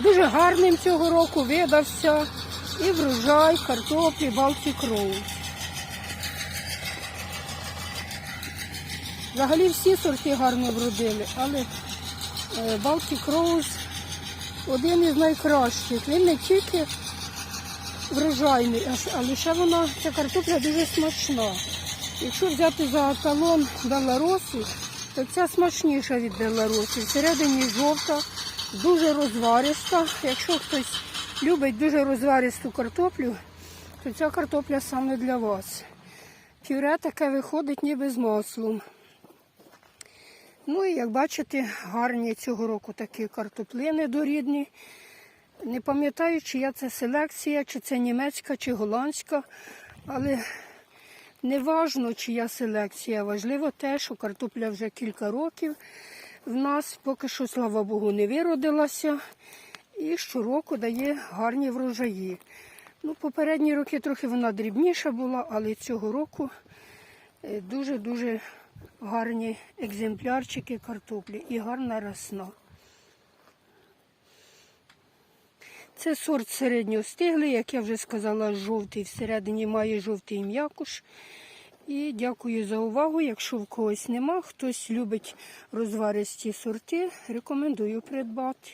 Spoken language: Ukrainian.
Дуже гарним цього року видався і врожай картоплі Baltic Rose. Взагалі всі сорти гарно вродили, але е, Baltic один із найкращих. Він не тільки врожайний, але ще вона, ця картопля дуже смачна. Якщо взяти за талон Беларусу, то ця смачніша від Беларусі. Всередині жовта, дуже розвариста. Якщо хтось любить дуже розваристу картоплю, то ця картопля саме для вас. Пюре таке виходить ніби з маслом. Ну і як бачите, гарні цього року такі картоплини дорідні. Не пам'ятаю, чия це селекція, чи це німецька, чи голландська, але не важно, чия селекція. Важливо те, що картопля вже кілька років в нас поки що, слава Богу, не виродилася і щороку дає гарні врожаї. Ну, попередні роки трохи вона дрібніша була, але цього року е, дуже-дуже гарні екземплярчики картоплі і гарна росна. Це сорт середньостиглий, як я вже сказала, жовтий. Всередині має жовтий м'якуш. І дякую за увагу. Якщо в когось нема, хтось любить розваристі сорти, рекомендую придбати.